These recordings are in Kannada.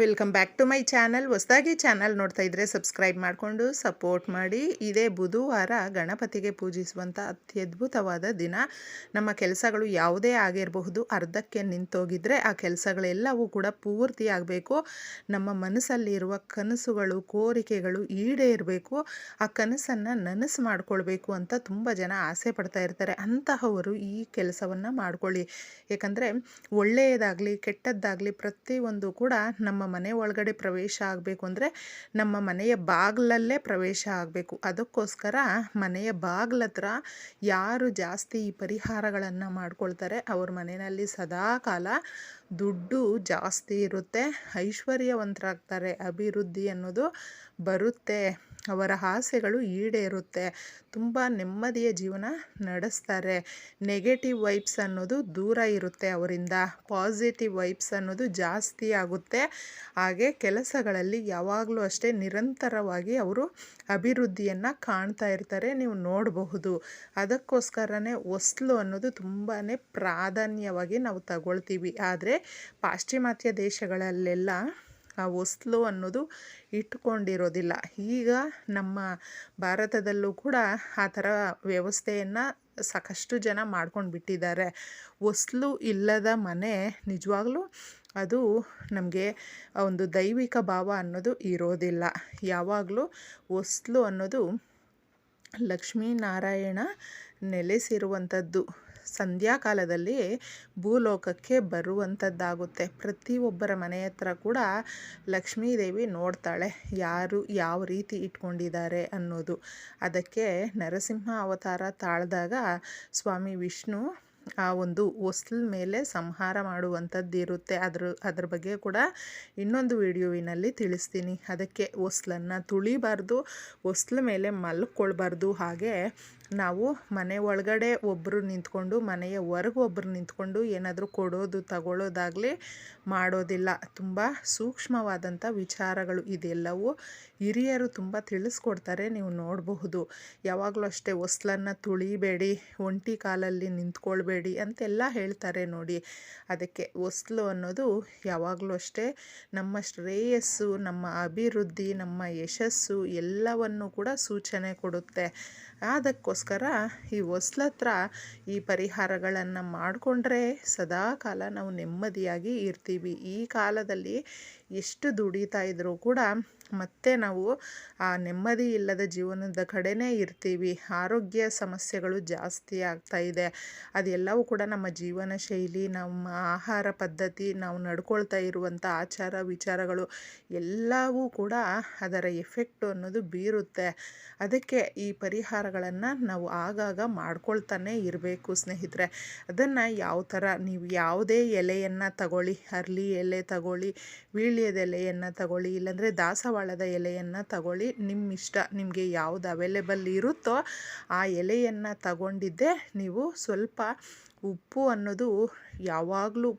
Welcome back to my channel ಹೊಸದಾಗಿ ಚಾನಲ್ ನೋಡ್ತಾ ಇದ್ದರೆ ಸಬ್ಸ್ಕ್ರೈಬ್ ಮಾಡಿಕೊಂಡು ಸಪೋರ್ಟ್ ಮಾಡಿ. ಇದೇ ಬುಧವಾರ ಗಣಪತಿಗೆ ಪೂಜಿಸುವಂಥ ಅತ್ಯದ್ಭುತವಾದ ದಿನ. ನಮ್ಮ ಕೆಲಸಗಳು ಯಾವುದೇ ಆಗಿರಬಹುದು, ಅರ್ಧಕ್ಕೆ ನಿಂತೋಗಿದ್ರೆ ಆ ಕೆಲಸಗಳೆಲ್ಲವೂ ಕೂಡ ಪೂರ್ತಿ ಆಗಬೇಕು. ನಮ್ಮ ಮನಸ್ಸಲ್ಲಿರುವ ಕನಸುಗಳು, ಕೋರಿಕೆಗಳು ಈಡೇರಬೇಕು ಆ ಕನಸನ್ನು ನನಸು ಮಾಡಿಕೊಳ್ಬೇಕು ಅಂತ ತುಂಬ ಜನ ಆಸೆ ಪಡ್ತಾ ಇರ್ತಾರೆ. ಅಂತಹವರು ಈ ಕೆಲಸವನ್ನು ಮಾಡಿಕೊಳ್ಳಿ. ಏಕೆಂದರೆ ಒಳ್ಳೆಯದಾಗಲಿ, ಕೆಟ್ಟದ್ದಾಗಲಿ ಪ್ರತಿಯೊಂದು ಕೂಡ ನಮ್ಮ ಮನೆ ಒಳಗಡೆ ಪ್ರವೇಶ ಆಗಬೇಕು ಅಂದರೆ ನಮ್ಮ ಮನೆಯ ಬಾಗಿಲಲ್ಲೇ ಪ್ರವೇಶ ಆಗಬೇಕು. ಅದಕ್ಕೋಸ್ಕರ ಮನೆಯ ಬಾಗಿಲ ಯಾರು ಜಾಸ್ತಿ ಈ ಪರಿಹಾರಗಳನ್ನು ಮಾಡ್ಕೊಳ್ತಾರೆ ಅವ್ರ ಮನೆಯಲ್ಲಿ ಸದಾ ಕಾಲ ದುಡ್ಡು ಜಾಸ್ತಿ ಇರುತ್ತೆ. ಐಶ್ವರ್ಯವಂತರಾಗ್ತಾರೆ. ಅಭಿವೃದ್ಧಿ ಅನ್ನೋದು ಬರುತ್ತೆ. ಅವರ ಆಸೆಗಳು ಈಡೇರುತ್ತೆ. ತುಂಬ ನೆಮ್ಮದಿಯ ಜೀವನ ನಡೆಸ್ತಾರೆ. ನೆಗೆಟಿವ್ ವೈಬ್ಸ್ ಅನ್ನೋದು ದೂರ ಇರುತ್ತೆ ಅವರಿಂದ. ಪಾಸಿಟಿವ್ ವೈಬ್ಸ್ ಅನ್ನೋದು ಜಾಸ್ತಿ ಆಗುತ್ತೆ. ಹಾಗೆ ಕೆಲಸಗಳಲ್ಲಿ ಯಾವಾಗಲೂ ಅಷ್ಟೇ ನಿರಂತರವಾಗಿ ಅವರು ಅಭಿವೃದ್ಧಿಯನ್ನು ಕಾಣ್ತಾ ಇರ್ತಾರೆ. ನೀವು ನೋಡಬಹುದು. ಅದಕ್ಕೋಸ್ಕರನೇ ಹೊಸ್ಲು ಅನ್ನೋದು ತುಂಬಾ ಪ್ರಾಧಾನ್ಯವಾಗಿ ನಾವು ತಗೊಳ್ತೀವಿ. ಆದರೆ ಪಾಶ್ಚಿಮಾತ್ಯ ದೇಶಗಳಲ್ಲೆಲ್ಲ ಆ ಹೊಸ್ಲು ಅನ್ನೋದು ಇಟ್ಕೊಂಡಿರೋದಿಲ್ಲ ಈಗ ನಮ್ಮ ಭಾರತದಲ್ಲೂ ಕೂಡ ಆ ಥರ ವ್ಯವಸ್ಥೆಯನ್ನು ಸಾಕಷ್ಟು ಜನ ಮಾಡ್ಕೊಂಡು ಬಿಟ್ಟಿದ್ದಾರೆ. ಇಲ್ಲದ ಮನೆ ನಿಜವಾಗ್ಲೂ ಅದು ನಮಗೆ ಒಂದು ದೈವಿಕ ಭಾವ ಅನ್ನೋದು ಇರೋದಿಲ್ಲ. ಯಾವಾಗಲೂ ಹೊಸ್ಲು ಅನ್ನೋದು ಲಕ್ಷ್ಮೀನಾರಾಯಣ ನೆಲೆಸಿರುವಂಥದ್ದು ಸಂಧ್ಯಾಕಾಲದಲ್ಲಿ ಭೂಲೋಕಕ್ಕೆ ಬರುವಂಥದ್ದಾಗುತ್ತೆ. ಪ್ರತಿಯೊಬ್ಬರ ಮನೆ ಹತ್ರ ಕೂಡ ಲಕ್ಷ್ಮೀದೇವಿ ನೋಡ್ತಾಳೆ. ಯಾರು ಯಾವ ರೀತಿ ಇಟ್ಕೊಂಡಿದ್ದಾರೆ ಅನ್ನೋದು. ಅದಕ್ಕೆ ನರಸಿಂಹ ಅವತಾರ ತಾಳ್ದಾಗ ಸ್ವಾಮಿ ವಿಷ್ಣು ಆ ಒಂದು ಹೊಸ್ಲ ಮೇಲೆ ಸಂಹಾರ ಮಾಡುವಂಥದ್ದು ಇರುತ್ತೆ ಅದ್ರ ಅದ್ರ ಬಗ್ಗೆ ಕೂಡ ಇನ್ನೊಂದು ವಿಡಿಯೋವಿನಲ್ಲಿ ತಿಳಿಸ್ತೀನಿ. ಅದಕ್ಕೆ ಹೊಸ್ಲನ್ನು ತುಳಿಬಾರ್ದು, ಹೊಸ್ಲ ಮೇಲೆ ಮಲ್ಕೊಳ್ಬಾರ್ದು. ಹಾಗೆ ನಾವು ಮನೆ ಒಳಗಡೆ ಒಬ್ಬರು ನಿಂತ್ಕೊಂಡು, ಮನೆಯ ಹೊರಗೆ ಒಬ್ಬರು ನಿಂತ್ಕೊಂಡು ಏನಾದರೂ ಕೊಡೋದು ತಗೊಳ್ಳೋದಾಗಲಿ ಮಾಡೋದಿಲ್ಲ. ತುಂಬ ಸೂಕ್ಷ್ಮವಾದಂಥ ವಿಚಾರಗಳು ಇದೆಲ್ಲವೂ ಹಿರಿಯರು ತುಂಬ ತಿಳಿಸ್ಕೊಡ್ತಾರೆ, ನೀವು ನೋಡಬಹುದು. ಯಾವಾಗಲೂ ಅಷ್ಟೇ ಹೊಸ್ಲನ್ನು ತುಳಿಬೇಡಿ, ಒಂಟಿ ಕಾಲಲ್ಲಿ ನಿಂತ್ಕೊಳ್ಬೇಡಿ ಅಂತೆಲ್ಲ ಹೇಳ್ತಾರೆ ನೋಡಿ. ಅದಕ್ಕೆ ಹೊಸ್ಲು ಅನ್ನೋದು ಯಾವಾಗಲೂ ಅಷ್ಟೇ ನಮ್ಮ ಶ್ರೇಯಸ್ಸು, ನಮ್ಮ ಅಭಿವೃದ್ಧಿ, ನಮ್ಮ ಯಶಸ್ಸು ಎಲ್ಲವನ್ನು ಕೂಡ ಸೂಚನೆ ಕೊಡುತ್ತೆ. ಅದಕ್ಕೋಸ್ಕರ ಈ ಹೊಸ್ಲತ್ರ ಈ ಪರಿಹಾರಗಳನ್ನು ಮಾಡಿಕೊಂಡ್ರೆ ಸದಾ ಕಾಲ ನಾವು ನೆಮ್ಮದಿಯಾಗಿ ಇರ್ತೀವಿ. ಈ ಕಾಲದಲ್ಲಿ ಎಷ್ಟು ದುಡಿತಾ ಇದ್ದರೂ ಕೂಡ ಮತ್ತೆ ನಾವು ಆ ನೆಮ್ಮದಿ ಇಲ್ಲದ ಜೀವನದ ಕಡೆನೇ ಇರ್ತೀವಿ. ಆರೋಗ್ಯ ಸಮಸ್ಯೆಗಳು ಜಾಸ್ತಿ ಆಗ್ತಾ ಇದೆ. ಅದೆಲ್ಲವೂ ಕೂಡ ನಮ್ಮ ಜೀವನ ಶೈಲಿ, ನಮ್ಮ ಆಹಾರ ಪದ್ಧತಿ, ನಾವು ನಡ್ಕೊಳ್ತಾ ಇರುವಂಥ ಆಚಾರ ವಿಚಾರಗಳು ಎಲ್ಲವೂ ಕೂಡ ಅದರ ಎಫೆಕ್ಟ್ ಅನ್ನೋದು ಬೀರುತ್ತೆ. ಅದಕ್ಕೆ ಈ ಪರಿಹಾರಗಳನ್ನು ನಾವು ಆಗಾಗ ಮಾಡ್ಕೊಳ್ತಾನೆ ಇರಬೇಕು ಸ್ನೇಹಿತರೆ. ಅದನ್ನು ಯಾವ ಥರ ನೀವು ಯಾವುದೇ ಎಲೆಯನ್ನು ತಗೊಳ್ಳಿ ಅರ್ಲಿ ಎಲೆ ತಗೊಳ್ಳಿ ವೀಳ್ಯದ ಎಲೆಯನ್ನು ತಗೊಳ್ಳಿ, ಇಲ್ಲಾಂದರೆ ದಾಸವಾಳದ ಎಲೆಯನ್ನು ತಗೊಳ್ಳಿ. ನಿಮ್ಮ ಇಷ್ಟ ನಿಮಗೆ ಯಾವುದು ಅವೈಲೇಬಲ್ ಇರುತ್ತೋ ಆ ಎಲೆಯನ್ನು ತಗೊಂಡಿದ್ದೆ ನೀವು ಸ್ವಲ್ಪ ಉಪ್ಪು ಅನ್ನೋದು ಯಾವಾಗಲೂ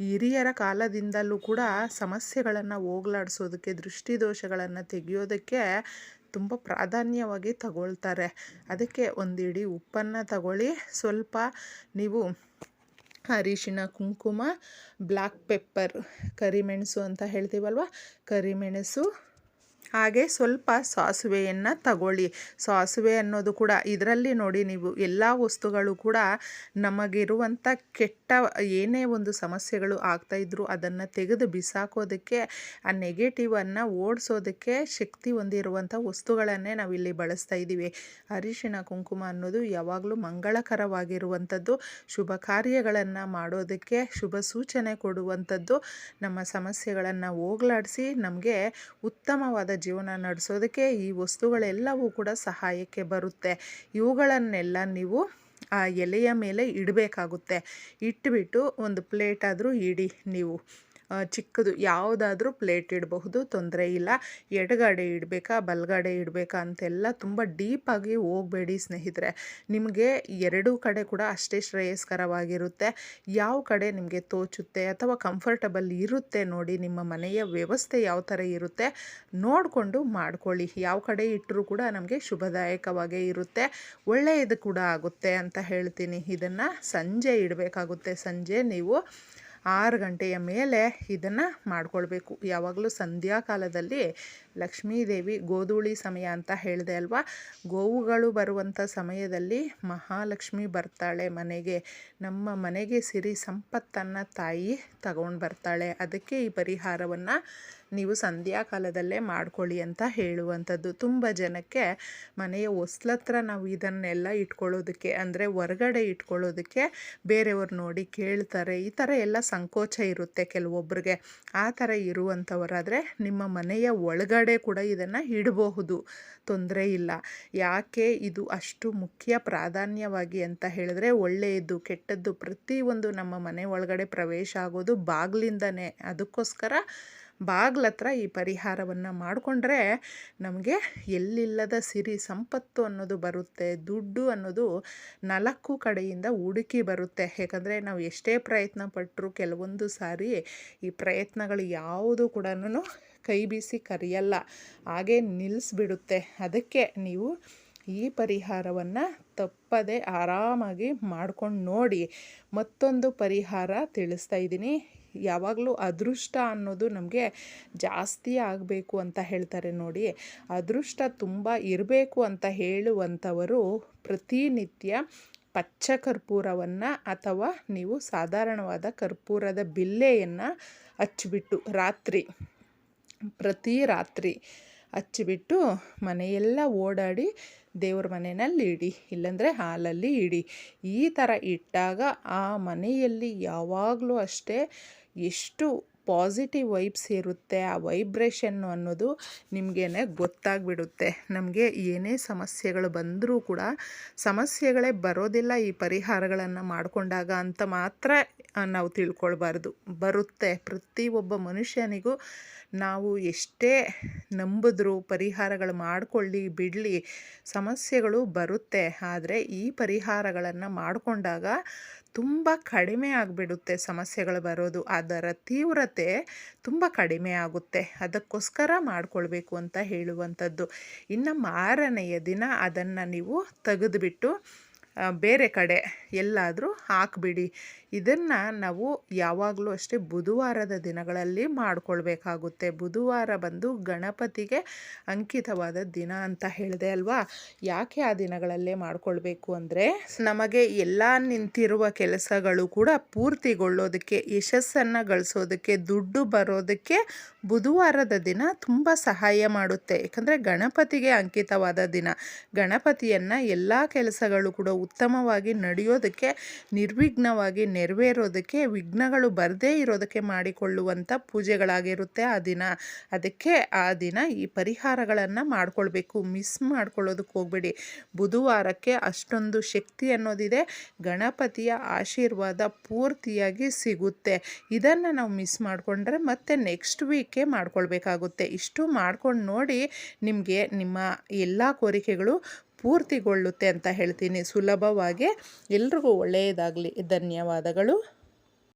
ಹಿರಿಯರ ಕಾಲದಿಂದಲೂ ಕೂಡ ಸಮಸ್ಯೆಗಳನ್ನು ಹೋಗ್ಲಾಡಿಸೋದಕ್ಕೆ, ದೃಷ್ಟಿದೋಷಗಳನ್ನು ತೆಗೆಯೋದಕ್ಕೆ ತುಂಬ ಪ್ರಾಧಾನ್ಯವಾಗಿ ತಗೊಳ್ತಾರೆ. ಅದಕ್ಕೆ ಒಂದು ಇಡೀ ಉಪ್ಪನ್ನು ತಗೊಳ್ಳಿ. ಸ್ವಲ್ಪ ನೀವು ಅರಿಶಿಣ ಕುಂಕುಮ ಬ್ಲ್ಯಾಕ್ ಪೆಪ್ಪರ್ ಕರಿಮೆಣಸು ಅಂತ ಹೇಳ್ತೀವಲ್ವ? ಕರಿಮೆಣಸು ಹಾಗೆ ಸ್ವಲ್ಪ ಸಾಸಿವೆಯನ್ನು ತಗೊಳ್ಳಿ. ಸಾಸಿವೆ ಅನ್ನೋದು ಕೂಡ ಇದರಲ್ಲಿ ನೋಡಿ ನೀವು ಎಲ್ಲ ವಸ್ತುಗಳು ಕೂಡ ನಮಗಿರುವಂಥ ಕೆಟ್ಟ ಏನೇ ಒಂದು ಸಮಸ್ಯೆಗಳು ಆಗ್ತಾಯಿದ್ರು ಅದನ್ನು ತೆಗೆದು ಬಿಸಾಕೋದಕ್ಕೆ, ಆ ನೆಗೆಟಿವನ್ನು ಓಡಿಸೋದಕ್ಕೆ ಶಕ್ತಿ ಹೊಂದಿರುವಂಥ ವಸ್ತುಗಳನ್ನೇ ನಾವಿಲ್ಲಿ ಬಳಸ್ತಾ ಇದ್ದೀವಿ. ಅರಿಶಿಣ, ಕುಂಕುಮ ಅನ್ನೋದು ಯಾವಾಗಲೂ ಮಂಗಳಕರವಾಗಿರುವಂಥದ್ದು. ಶುಭ ಕಾರ್ಯಗಳನ್ನು ಮಾಡೋದಕ್ಕೆ ಶುಭ ಸೂಚನೆ ಕೊಡುವಂಥದ್ದು. ನಮ್ಮ ಸಮಸ್ಯೆಗಳನ್ನು ಹೋಗಲಾಡಿಸಿ ನಮಗೆ ಉತ್ತಮವಾದ ಜೀವನ ನಡೆಸೋದಕ್ಕೆ ಈ ವಸ್ತುಗಳೆಲ್ಲವೂ ಕೂಡ ಸಹಾಯಕ್ಕೆ ಬರುತ್ತೆ. ಇವುಗಳನ್ನೆಲ್ಲ ನೀವು ಆ ಎಲೆಯ ಮೇಲೆ ಇಡಬೇಕಾಗುತ್ತೆ. ಇಟ್ಬಿಟ್ಟು ಒಂದು ಪ್ಲೇಟ್ ಆದರೂ ಇಡಿ ನೀವು. ಚಿಕ್ಕದು ಯಾವುದಾದ್ರೂ ಪ್ಲೇಟ್ ಇಡಬಹುದು, ತೊಂದರೆ ಇಲ್ಲ. ಎಡಗಡೆ ಇಡಬೇಕಾ, ಬಲಗಡೆ ಇಡಬೇಕಾ ಅಂತೆಲ್ಲ ತುಂಬ ಡೀಪಾಗಿ ಹೋಗಬೇಡಿ ಸ್ನೇಹಿತರೆ. ನಿಮಗೆ ಎರಡೂ ಕಡೆ ಕೂಡ ಅಷ್ಟೇ ಶ್ರೇಯಸ್ಕರವಾಗಿರುತ್ತೆ. ಯಾವ ಕಡೆ ನಿಮಗೆ ತೋಚುತ್ತೆ ಅಥವಾ ಕಂಫರ್ಟಬಲ್ ಇರುತ್ತೆ ನೋಡಿ, ನಿಮ್ಮ ಮನೆಯ ವ್ಯವಸ್ಥೆ ಯಾವ ಥರ ಇರುತ್ತೆ ನೋಡಿಕೊಂಡು ಮಾಡ್ಕೊಳ್ಳಿ. ಯಾವ ಕಡೆ ಇಟ್ಟರೂ ಕೂಡ ನಮಗೆ ಶುಭದಾಯಕವಾಗೇ ಇರುತ್ತೆ. ಒಳ್ಳೆಯದು ಕೂಡ ಆಗುತ್ತೆ ಅಂತ ಹೇಳ್ತೀನಿ. ಇದನ್ನು ಸಂಜೆ ಇಡಬೇಕಾಗುತ್ತೆ. ಸಂಜೆ ನೀವು ಆರು ಗಂಟೆಯ ಮೇಲೆ ಇದನ್ನು ಮಾಡಿಕೊಳ್ಬೇಕು. ಯಾವಾಗಲೂ ಸಂಧ್ಯಾ ಕಾಲದಲ್ಲಿ ಲಕ್ಷ್ಮೀದೇವಿ ಗೋಧೂಳಿ ಸಮಯ ಅಂತ ಹೇಳಿದೆ ಅಲ್ವಾ? ಗೋವುಗಳು ಬರುವಂಥ ಸಮಯದಲ್ಲಿ ಮಹಾಲಕ್ಷ್ಮಿ ಬರ್ತಾಳೆ ಮನೆಗೆ. ನಮ್ಮ ಮನೆಗೆ ಸಿರಿ ಸಂಪತ್ತನ್ನು ತಾಯಿ ತಗೊಂಡು ಬರ್ತಾಳೆ. ಅದಕ್ಕೆ ಈ ಪರಿಹಾರವನ್ನು ನೀವು ಸಂಧ್ಯಾ ಕಾಲದಲ್ಲೇ ಮಾಡ್ಕೊಳ್ಳಿ ಅಂತ ಹೇಳುವಂಥದ್ದು. ತುಂಬ ಜನಕ್ಕೆ ಮನೆಯ ಹೊಸ್ಲತ್ರ ನಾವು ಇದನ್ನೆಲ್ಲ ಇಟ್ಕೊಳ್ಳೋದಕ್ಕೆ, ಅಂದರೆ ಹೊರಗಡೆ ಇಟ್ಕೊಳ್ಳೋದಕ್ಕೆ ಬೇರೆಯವ್ರು ನೋಡಿ ಕೇಳ್ತಾರೆ. ಈ ಥರ ಎಲ್ಲ ಸಂಕೋಚ ಇರುತ್ತೆ ಕೆಲವೊಬ್ಬರಿಗೆ ಆ ಥರ ಇರುವಂಥವರಾದರೆ ನಿಮ್ಮ ಮನೆಯ ಒಳಗಡೆ ಕೂಡ ಇದನ್ನು ಇಡಬಹುದು. ತೊಂದರೆ ಇಲ್ಲ. ಯಾಕೆ ಇದು ಅಷ್ಟು ಮುಖ್ಯ ಪ್ರಾಧಾನ್ಯವಾಗಿ ಅಂತ ಹೇಳಿದ್ರೆ ಒಳ್ಳೆಯದು, ಕೆಟ್ಟದ್ದು ಪ್ರತಿಯೊಂದು ನಮ್ಮ ಮನೆ ಒಳಗಡೆ ಪ್ರವೇಶ ಆಗೋದು ಬಾಗಿಲಿಂದನೇ. ಅದಕ್ಕೋಸ್ಕರ ಬಾಗ್ಲತ್ರ ಈ ಪರಿಹಾರವನ್ನು ಮಾಡಿಕೊಂಡ್ರೆ ನಮಗೆ ಎಲ್ಲಿಲ್ಲದ ಸಿರಿ ಸಂಪತ್ತು ಅನ್ನೋದು ಬರುತ್ತೆ, ದುಡ್ಡು ಅನ್ನೋದು ನಾಲ್ಕು ಕಡೆಯಿಂದ ಹುಡುಕಿ ಬರುತ್ತೆ. ಯಾಕಂದರೆ ನಾವು ಎಷ್ಟೇ ಪ್ರಯತ್ನ ಪಟ್ಟರು ಕೆಲವೊಂದು ಸಾರಿ ಈ ಪ್ರಯತ್ನಗಳು ಯಾವುದು ಕೂಡ ಕೈ ಬೀಸಿ ಕರೆಯಲ್ಲ, ಹಾಗೆ ನಿಲ್ಲಿಸ್ಬಿಡುತ್ತೆ ಅದಕ್ಕೆ ನೀವು ಈ ಪರಿಹಾರವನ್ನು ತಪ್ಪದೆ ಆರಾಮಾಗಿ ಮಾಡ್ಕೊಂಡು ನೋಡಿ. ಮತ್ತೊಂದು ಪರಿಹಾರ ತಿಳಿಸ್ತಾ ಇದ್ದೀನಿ. ಯಾವಾಗಲೂ ಅದೃಷ್ಟ ಅನ್ನೋದು ನಮಗೆ ಜಾಸ್ತಿ ಆಗಬೇಕು ಅಂತ ಹೇಳ್ತಾರೆ ನೋಡಿ. ಅದೃಷ್ಟ ತುಂಬ ಇರಬೇಕು ಅಂತ ಹೇಳುವಂಥವರು ಪ್ರತಿನಿತ್ಯ ಪಚ್ಚ ಕರ್ಪೂರವನ್ನು ಅಥವಾ ನೀವು ಸಾಧಾರಣವಾದ ಕರ್ಪೂರದ ಬಿಲ್ಲೆಯನ್ನು ಹಚ್ಚಿಬಿಟ್ಟು ರಾತ್ರಿ, ಪ್ರತಿ ರಾತ್ರಿ ಹಚ್ಚಿಬಿಟ್ಟು ಮನೆಯೆಲ್ಲ ಓಡಾಡಿ ದೇವ್ರ ಮನೆಯಲ್ಲಿ ಇಡಿ, ಇಲ್ಲಾಂದರೆ ಹಾಲಲ್ಲಿ ಇಡಿ. ಈ ಥರ ಇಟ್ಟಾಗ ಆ ಮನೆಯಲ್ಲಿ ಯಾವಾಗಲೂ ಅಷ್ಟೇ ಎಷ್ಟು ಪಾಸಿಟಿವ್ ವೈಬ್ಸ್ ಇರುತ್ತೆ, ಆ ವೈಬ್ರೇಷನ್ನು ಅನ್ನೋದು ನಿಮಗೇನೆ ಗೊತ್ತಾಗ್ಬಿಡುತ್ತೆ. ನಮಗೆ ಏನೇ ಸಮಸ್ಯೆಗಳು ಬಂದರೂ ಕೂಡ ಸಮಸ್ಯೆಗಳೇ ಬರೋದಿಲ್ಲ ಈ ಪರಿಹಾರಗಳನ್ನು ಮಾಡಿಕೊಂಡಾಗ ಅಂತ ಮಾತ್ರ ನಾವು ತಿಳ್ಕೊಳ್ಬಾರ್ದು. ಬರುತ್ತೆ. ಪ್ರತಿಯೊಬ್ಬ ಮನುಷ್ಯನಿಗೂ ನಾವು ಎಷ್ಟೇ ನಂಬಿದ್ರು ಪರಿಹಾರಗಳು ಮಾಡಿಕೊಳ್ಳಿ, ಬಿಡಲಿ, ಸಮಸ್ಯೆಗಳು ಬರುತ್ತೆ. ಆದರೆ ಈ ಪರಿಹಾರಗಳನ್ನು ಮಾಡಿಕೊಂಡಾಗ ತುಂಬ ಕಡಿಮೆ ಆಗಿಬಿಡುತ್ತೆ ಸಮಸ್ಯೆಗಳು ಬರೋದು. ಅದರ ತೀವ್ರತೆ ತುಂಬ ಕಡಿಮೆ ಆಗುತ್ತೆ. ಅದಕ್ಕೋಸ್ಕರ ಮಾಡಿಕೊಳ್ಬೇಕು ಅಂತ ಹೇಳುವಂಥದ್ದು. ಇನ್ನು ಮಾರನೆಯ ದಿನ ಅದನ್ನು ನೀವು ತೆಗೆದುಬಿಟ್ಟು ಬೇರೆ ಕಡೆ ಎಲ್ಲಾದರೂ ಹಾಕಿಬಿಡಿ. ಇದನ್ನು ನಾವು ಯಾವಾಗಲೂ ಅಷ್ಟೇ ಬುಧವಾರದ ದಿನಗಳಲ್ಲಿ ಮಾಡಿಕೊಳ್ಬೇಕಾಗುತ್ತೆ. ಬುಧವಾರ ಬಂದು ಗಣಪತಿಗೆ ಅಂಕಿತವಾದ ದಿನ ಅಂತ ಹೇಳಿದೆ ಅಲ್ವಾ? ಯಾಕೆ ಆ ದಿನಗಳಲ್ಲೇ ಮಾಡಿಕೊಳ್ಬೇಕು ಅಂದರೆ ನಮಗೆ ಎಲ್ಲ ನಿಂತಿರುವ ಕೆಲಸಗಳು ಕೂಡ ಪೂರ್ತಿಗೊಳ್ಳೋದಕ್ಕೆ, ಯಶಸ್ಸನ್ನು ಗಳಿಸೋದಕ್ಕೆ, ದುಡ್ಡು ಬರೋದಕ್ಕೆ ಬುಧವಾರದ ದಿನ ತುಂಬ ಸಹಾಯ ಮಾಡುತ್ತೆ. ಯಾಕಂದರೆ ಗಣಪತಿಗೆ ಅಂಕಿತವಾದ ದಿನ. ಗಣಪತಿಯನ್ನು ಎಲ್ಲ ಕೆಲಸಗಳು ಕೂಡ ಉತ್ತಮವಾಗಿ ನಡೆಯೋದಕ್ಕೆ, ನಿರ್ವಿಘ್ನವಾಗಿ ನೆರವೇರೋದಕ್ಕೆ, ವಿಘ್ನಗಳು ಬರದೇ ಇರೋದಕ್ಕೆ ಮಾಡಿಕೊಳ್ಳುವಂಥ ಪೂಜೆಗಳಾಗಿರುತ್ತೆ ಆ ದಿನ. ಅದಕ್ಕೆ ಆ ದಿನ ಈ ಪರಿಹಾರಗಳನ್ನು ಮಾಡಿಕೊಳ್ಬೇಕು. ಮಿಸ್ ಮಾಡ್ಕೊಳ್ಳೋದಕ್ಕೆ ಹೋಗ್ಬೇಡಿ. ಬುಧವಾರಕ್ಕೆ ಅಷ್ಟೊಂದು ಶಕ್ತಿ ಅನ್ನೋದಿದೆ. ಗಣಪತಿಯ ಆಶೀರ್ವಾದ ಪೂರ್ತಿಯಾಗಿ ಸಿಗುತ್ತೆ. ಇದನ್ನು ನಾವು ಮಿಸ್ ಮಾಡಿಕೊಂಡ್ರೆ ಮತ್ತೆ ನೆಕ್ಸ್ಟ್ ವೀಕೆ ಮಾಡ್ಕೊಳ್ಬೇಕಾಗುತ್ತೆ. ಇಷ್ಟು ಮಾಡ್ಕೊಂಡು ನೋಡಿ ನಿಮಗೆ ನಿಮ್ಮ ಎಲ್ಲ ಕೋರಿಕೆಗಳು ಪೂರ್ತಿಗೊಳ್ಳುತ್ತೆ ಅಂತ ಹೇಳ್ತೀನಿ. ಸುಲಭವಾಗಿ ಎಲ್ರಿಗೂ ಒಳ್ಳೆಯದಾಗಲಿ. ಧನ್ಯವಾದಗಳು.